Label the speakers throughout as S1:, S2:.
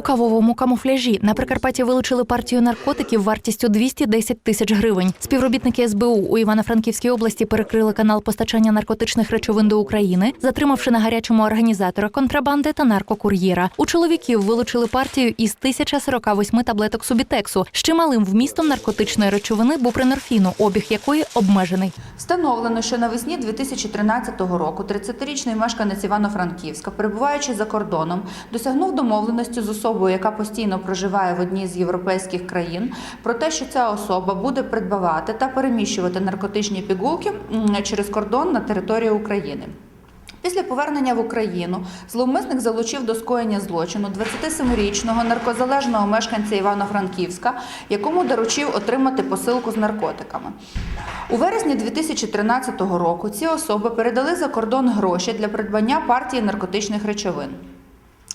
S1: У кавовому камуфляжі на Прикарпатті вилучили партію наркотиків вартістю 210 тисяч гривень. Співробітники СБУ у Івано-Франківській області перекрили канал постачання наркотичних речовин до України, затримавши на гарячому організатора контрабанди та наркокур'єра. У чоловіків вилучили партію із 1048 таблеток субітексу з чималим вмістом наркотичної речовини бупринорфіну, обіг якої обмежений.
S2: Встановлено, що навесні 2013 року 30-річний мешканець Івано-Франківська, перебуваючи за кордоном, досягнув домовленості з особою, яка постійно проживає в одній з європейських країн, про те, що ця особа буде придбавати та переміщувати наркотичні пігулки через кордон на територію України. Після повернення в Україну зловмисник залучив до скоєння злочину 27-річного наркозалежного мешканця Івано-Франківська, якому доручив отримати посилку з наркотиками. У вересні 2013 року ці особи передали за кордон гроші для придбання партії наркотичних речовин.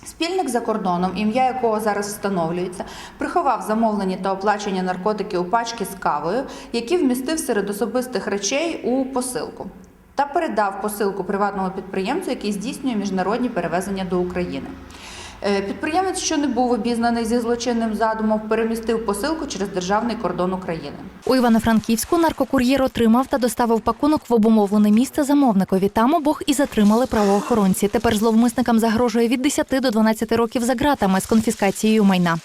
S2: Спільник за кордоном, ім'я якого зараз встановлюється, приховав замовлені та оплачені наркотики у пачки з кавою, які вмістив серед особистих речей у посилку, та передав посилку приватному підприємцю, який здійснює міжнародні перевезення до України. Е, Підприємець, що не був обізнаний зі злочинним задумом, перемістив посилку через державний кордон України.
S1: У Івано-Франківську наркокур'єр отримав та доставив пакунок в обумовлене місце замовникові. Там обох і затримали правоохоронці. Тепер зловмисникам загрожує від 10 до 12 років за ґратами з конфіскацією майна.